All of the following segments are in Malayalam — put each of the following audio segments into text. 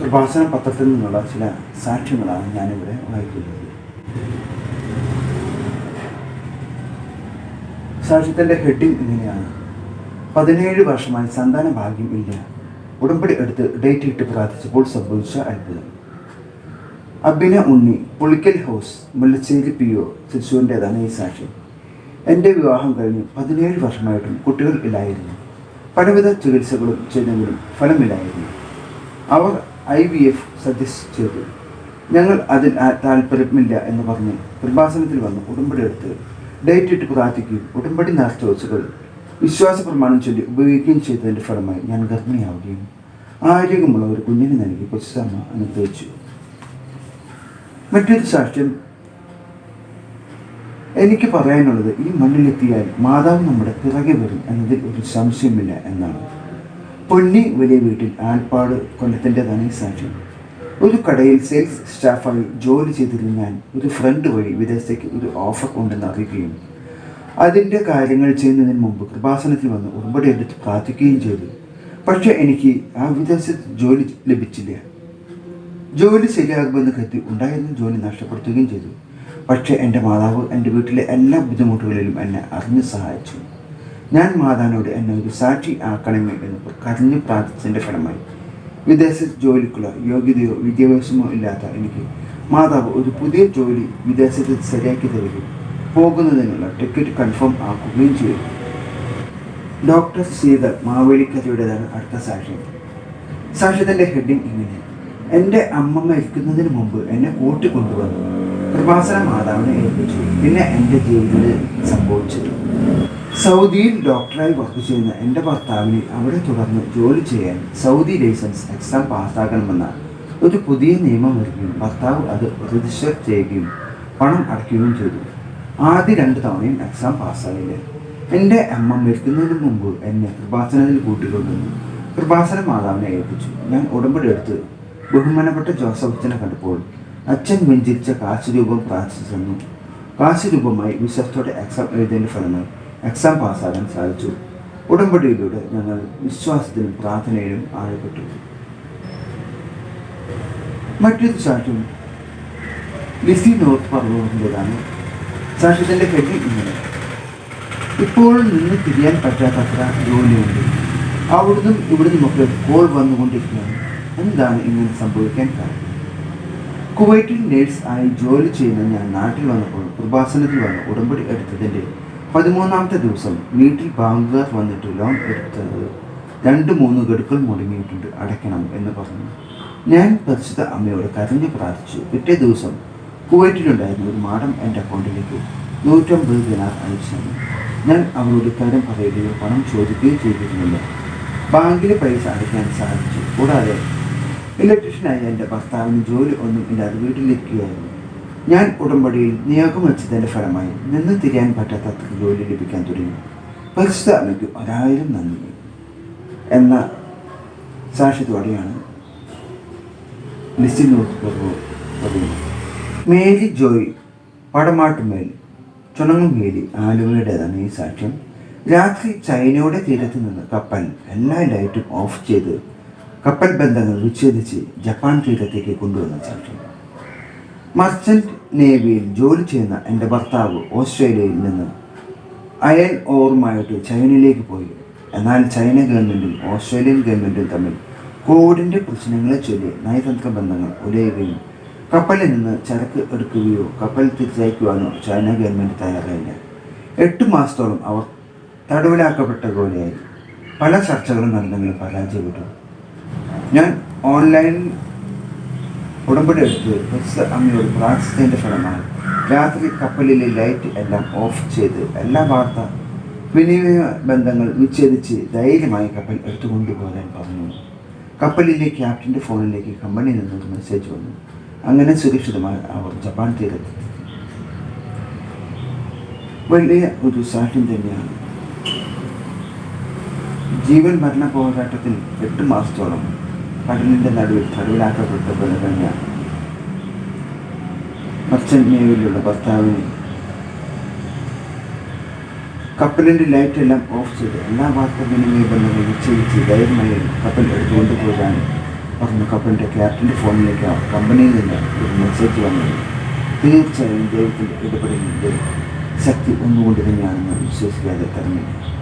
കൃപാസന പത്രത്തിൽ നിന്നുള്ള ചില സാക്ഷ്യങ്ങളാണ് ഞാനിവിടെ വായിക്കുന്നത്. സാക്ഷ്യത്തിന്റെ ഹെഡിങ് ഇങ്ങനെയാണ്. പതിനേഴ് വർഷമായി സന്താന ഭാഗ്യം ഇല്ല. ഉടമ്പടി എടുത്ത് ഡേറ്റ് ഇട്ട് പ്രാർത്ഥിച്ചപ്പോൾ സംഭവിച്ച അത്ഭുതം. Abina Unni Pulikkal house Mullassery P O തൃശൂരിന്റെതാണ് ഈ സാക്ഷ്യം. എന്റെ വിവാഹം കഴിഞ്ഞ് പതിനേഴ് വർഷമായിട്ടും കുട്ടികൾ ഇല്ലായിരുന്നു. പലവിധ ചികിത്സകളും ചെയ്തെങ്കിലും ഫലമില്ലായിരുന്നു. അവർ ഐ വി എഫ് സജസ്റ്റ് ചെയ്തു ഞങ്ങൾ അതിൽ താല്പര്യമില്ല എന്ന് പറഞ്ഞ് കൃപാസനത്തിൽ വന്ന് ഉടമ്പടി എടുത്ത് ഡേറ്റ് ഇട്ട് പ്രാർത്ഥിക്കുകയും ഉടമ്പടി നേർച്ച വിശ്വാസ പ്രമാണം ചൊല്ലി ഉപയോഗിക്കുകയും ചെയ്തതിന്റെ ഫലമായി ഞാൻ ഗർഭിണിയാവുകയും ആരോഗ്യമുള്ള ഒരു കുഞ്ഞിനെ നൽകി കൊച്ചമ്മ അനുഗ്രഹിച്ചു. മറ്റൊരു സാക്ഷ്യം. എനിക്ക് പറയാനുള്ളത് ഈ മണ്ണിലെത്തിയാൽ മാതാവ് നമ്മുടെ പിറകെ വരും എന്നതിൽ ഒരു സംശയമില്ല എന്നാണ്. പൊന്നി വലിയ വീട്ടിൽ ആൽപ്പാട് കൊല്ലത്തിന്റെതാണ് ഈ സാക്ഷ്യം ഒരു കടയിൽ സെയിൽസ് സ്റ്റാഫായി ജോലി ചെയ്തിരുന്ന ഞാൻ ഒരു ഫ്രണ്ട് വഴി വിദേശത്തേക്ക് ഒരു ഓഫർ ഉണ്ടെന്ന് അറിയുകയും അതിന്റെ കാര്യങ്ങൾ ചെയ്യുന്നതിന് മുമ്പ് കൃപാസനത്തിൽ വന്ന് ഉടമ്പടി എടുത്ത് പ്രാർത്ഥിക്കുകയും ചെയ്തു. പക്ഷേ എനിക്ക് ആ വിദേശത്ത് ജോലി ലഭിച്ചില്ല. ജോലി ശരിയാകുമെന്ന് കരുതി ഉണ്ടായിരുന്ന ജോലി നഷ്ടപ്പെടുത്തുകയും ചെയ്തു. പക്ഷേ എന്റെ മാതാവ് എന്റെ വീട്ടിലെ എല്ലാ ബുദ്ധിമുട്ടുകളിലും എന്നെ അറിഞ്ഞ് സഹായിച്ചു. ഞാൻ മാതാവിനോട് എന്നെ ഒരു സാക്ഷി ആക്കണമേ എന്ന് കരഞ്ഞു പ്രാർത്ഥിച്ചതിന്റെ ഫലമായി. വിദേശത്ത് ജോലിക്കുള്ള യോഗ്യതയോ വിദ്യാഭ്യാസമോ ഇല്ലാത്ത എനിക്ക് മാതാവ് ഒരു പുതിയ ജോലി വിദേശത്ത് ശരിയാക്കി തരികയും പോകുന്നതിനുള്ള ടിക്കറ്റ് കൺഫേം ആക്കുകയും ചെയ്തു. ഡോക്ടർ സീതൽ മാവേലിക്കരയുടേതാണ് അടുത്ത സാക്ഷ്യം. സാക്ഷ്യത്തിന്റെ ഹെഡിങ് ഇങ്ങനെ. എന്റെ അമ്മ മരിക്കുന്നതിന് മുമ്പ് എന്നെ കൂട്ടിക്കൊണ്ടുവന്നു. കൃപാസന മാതാവിനെ ഏൽപ്പിച്ചു. പിന്നെ എന്റെ ജീവിതത്തിൽ സംഭവിച്ചത് സൗദിയിൽ ഡോക്ടറായി വർക്ക് ചെയ്യുന്ന എന്റെ ഭർത്താവിന് അവിടെ തുടർന്ന് ജോലി ചെയ്യാൻ സൗദി ലൈസൻസ് എക്സാം പാസ്സാക്കണമെന്ന ഒരു പുതിയ നിയമം വരികയും ഭർത്താവ് അത് രജിസ്റ്റർ ചെയ്യുകയും പണം അടയ്ക്കുകയും ചെയ്തു. ആദ്യ രണ്ട് തവണയും എക്സാം പാസ്സായില്ല. എന്റെ അമ്മ മരിക്കുന്നതിന് മുമ്പ് എന്നെ കൃപാസനത്തിൽ കൂട്ടിക്കൊണ്ടുവന്നു. കൃപാസന മാതാവിനെ ഏൽപ്പിച്ചു. ഞാൻ ഉടമ്പടി എടുത്ത് ബഹുമാനപ്പെട്ട ജോസഫ് അച്ഛനെ കണ്ടപ്പോൾ അച്ഛൻ വെഞ്ചരിച്ച കാശ് രൂപം പ്രാർത്ഥിച്ചു തന്നു. കാശ് രൂപമായി വിശ്വസ്തോടെ എക്സാം എഴുതിയതിന്റെ ഫലമായി എക്സാം പാസ്സാകാൻ സാധിച്ചു. ഉടമ്പടിയിലൂടെ ഞങ്ങൾ വിശ്വാസത്തിലും പ്രാർത്ഥനയിലും ആഴപ്പെട്ടു. മറ്റൊരു സാക്ഷ്യം ലിസി നോർത്ത് പറഞ്ഞതിന്റെതാണ് സാക്ഷ്യത്തിന്റെ കെട്ടി ഇങ്ങനെ. ഇപ്പോഴും നിന്ന് തിരിയാൻ പറ്റാത്തത്ര ജോലിയുണ്ട്. അവിടുന്നും ഇവിടുന്നുമൊക്കെ കോൾ വന്നുകൊണ്ടിരിക്കുകയാണ് എന്താണ് ഇങ്ങനെ സംഭവിക്കാൻ കാരണം? കുവൈറ്റിൽ നേഴ്സ് ആയി ജോലി ചെയ്യുന്ന ഞാൻ നാട്ടിൽ വന്നപ്പോൾ പ്രഭാസനത്തിൽ വന്ന് ഉടമ്പടി എടുത്തതിന്റെ പതിമൂന്നാമത്തെ ദിവസം വീട്ടിൽ ബാങ്കുകാർ വന്നിട്ട് ലോൺ എടുത്തത് രണ്ട് മൂന്ന് ഗഡുക്കൾ മുടങ്ങിയിട്ടുണ്ട് അടയ്ക്കണം എന്ന് പറഞ്ഞു. ഞാൻ പരിശുദ്ധ അമ്മയോട് കരഞ്ഞു പ്രാർത്ഥിച്ചു. പിറ്റേ ദിവസം കുവൈറ്റിലുണ്ടായിരുന്ന ഒരു മാഡം എന്റെ അക്കൗണ്ടിലേക്ക് നൂറ്റമ്പത് ദിനാർ അയച്ചു ഞാൻ അവരോട് കാര്യം പറയുകയോ പണം ചോദിക്കുകയോ ചെയ്തിരുന്നില്ല. ബാങ്കിലെ പൈസ അടയ്ക്കാൻ സാധിച്ചു. കൂടാതെ ഇലക്ട്രീഷ്യനായ എന്റെ ഭർത്താവിന് ജോലി ഒന്നും ഇല്ലാതെ വീട്ടിലിരിക്കുകയായിരുന്നു ഞാൻ ഉടമ്പടിയിൽ നിയോഗം വെച്ചതിന്റെ ഫലമായി നിന്ന് തിരിയാൻ പറ്റാത്ത ജോലി ലഭിക്കാൻ തുടങ്ങി. പരിശുദ്ധ അമ്മയ്ക്ക് ഒരായിരം നന്ദി. എന്ന സാക്ഷ്യത്തോടെയാണ് ലിസി നോട്ട് പറയുന്നത്. മേലി ജോയ് പടമാട്ടുമേൽ ചുണങ്ങുമേലി ആലുവയുടേതാണ് ഈ സാക്ഷ്യം. രാത്രി ചൈനയുടെ തീരത്ത് നിന്ന് കപ്പൽ എല്ലാ ലൈറ്റും ഓഫ് ചെയ്ത് കപ്പൽ ബന്ധങ്ങൾ വിച്ഛേദിച്ച് ജപ്പാൻ തീരത്തേക്ക് കൊണ്ടുവന്ന സാക്ഷ്യം. മർച്ചന്റ് നേവിയിൽ ജോലി ചെയ്യുന്ന എന്റെ ഭർത്താവ് ഓസ്ട്രേലിയയിൽ നിന്ന് അയൽ ഓറുമായിട്ട് ചൈനയിലേക്ക് പോയി. എന്നാൽ ചൈന ഗവൺമെന്റും ഓസ്ട്രേലിയൻ ഗവൺമെന്റും തമ്മിൽ കോവിഡിന്റെ പ്രശ്നങ്ങളെ ചൊല്ലി നയതന്ത്ര ബന്ധങ്ങൾ ഉലയുകയും കപ്പലിൽ നിന്ന് ചരക്ക് എടുക്കുകയോ കപ്പൽ തിരിച്ചയക്കുവാനോ ചൈന ഗവൺമെന്റ് തയ്യാറായില്ല. എട്ട് മാസത്തോളം അവർ തടവിലാക്കപ്പെട്ട പോലെയായി പല ചർച്ചകളും നടന്നെങ്കിലും പരാജയപ്പെട്ടു. ഞാൻ ഓൺലൈൻ ഉടമ്പടി എടുത്ത് പരിശുദ്ധ അമ്മയോട് പ്രാർത്ഥിച്ചതിന്റെ ഫലമാണ്. രാത്രി കപ്പലിലെ ലൈറ്റ് എല്ലാം ഓഫ് ചെയ്ത് എല്ലാ വാർത്ത വിനിമയ ബന്ധങ്ങൾ വിച്ഛേദിച്ച് ധൈര്യമായി കപ്പൽ എടുത്തുകൊണ്ടുപോകാൻ പറഞ്ഞു. കപ്പലിലെ ക്യാപ്റ്റന്റെ ഫോണിലേക്ക് കമ്പനി നിന്നൊരു മെസ്സേജ് വന്നു. അങ്ങനെ സുരക്ഷിതമായി അവർ ജപ്പാൻ തീരത്തെത്തി വലിയ ഒരു സാക്ഷ്യം തന്നെയാണ്. ജീവൻ മരണ പോരാട്ടത്തിൽ എട്ട് മാസത്തോളം കടലിന്റെ നടുവിൽ കരുവിലാക്കപ്പെട്ട പോലെ തന്നെയാണ് മർച്ചന്റ് നേവിയിലുള്ള ഭർത്താവിനെ കപ്പലിന്റെ ലൈറ്റ് എല്ലാം ഓഫ് ചെയ്ത് എല്ലാ വാർത്തകളും വിച്ഛേദിച്ച് ധൈര്യമായി കപ്പൽ എടുത്തുകൊണ്ട് പോകാൻ പറഞ്ഞു കപ്പലിന്റെ ക്യാപ്റ്റന്റെ ഫോണിലേക്ക് കമ്പനിയിൽ നിന്ന് ഒരു മെസ്സേജ് വന്നത് തീർച്ചയായും ദൈവത്തിന്റെ ഇടപെടലിന്റെ ശക്തി ഒന്നുകൊണ്ട് തന്നെയാണെന്ന് വിശ്വസിക്കാതെ തരമില്ല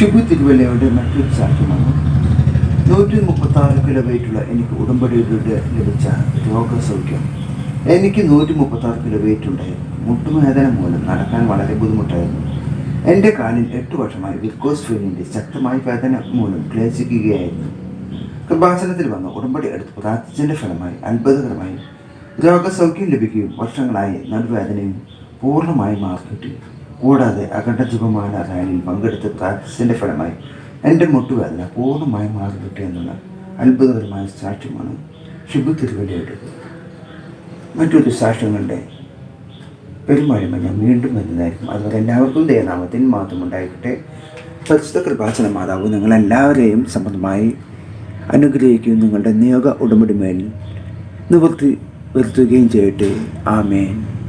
ഷിബു തിരുവല്ലയുടെ മറ്റൊരു സാക്ഷ്യമാണ് നൂറ്റി മുപ്പത്തി ആറ് കിലോ വെയിറ്റുള്ള എനിക്ക് ഉടമ്പടിയിലൂടെ ലഭിച്ച രോഗസൗഖ്യം. എനിക്ക് നൂറ്റി മുപ്പത്തി ആറ് കിലോ വെയിറ്റ് ഉണ്ടായിരുന്നു. മുട്ടുവേദന മൂലം നടക്കാൻ വളരെ ബുദ്ധിമുട്ടായിരുന്നു. എന്റെ കാലിൽ എട്ട് വർഷമായി വിക്കോസ് ഫീലിന്റെ ശക്തമായ വേദന മൂലം ക്ലേശിക്കുകയായിരുന്നു കൃപാസനത്തിൽ വന്ന ഉടമ്പടി എടുത്ത് പ്രാർത്ഥിച്ചതിന്റെ ഫലമായി അത്ഭുതകരമായി രോഗസൗഖ്യം ലഭിക്കുകയും വർഷങ്ങളായി നടുവേദനയും പൂർണമായി മാറിക്കിട്ടി. കൂടാതെ അഖണ്ഡ ജപമാല പങ്കെടുത്ത പ്രാർത്ഥിച്ചതിന്റെ ഫലമായി എന്റെ മുട്ടുവേദന പൂർണമായി മാറിക്കിട്ടി എന്നുള്ള അത്ഭുതകരമായ സാക്ഷ്യമാണ് ഷിബു തിരുവല്ലയുടെ. മറ്റൊരു സാക്ഷ്യങ്ങളുടെ പെരുമഴമ ഞാൻ വീണ്ടും വരുന്നതായിരിക്കും അതുപോലെ എല്ലാവർക്കും ദയനാമത്തിൽ മാത്രം ഉണ്ടായിക്കട്ടെ പരിശുദ്ധ കൃപാസന മാതാവ് നിങ്ങളെല്ലാവരെയും സംബന്ധമായി അനുഗ്രഹിക്കുകയും നിങ്ങളുടെ നിയോഗ ഉടമ്പടിമേൽ നിവൃത്തി വരുത്തുകയും ചെയ്യട്ടെ. ആമേൻ.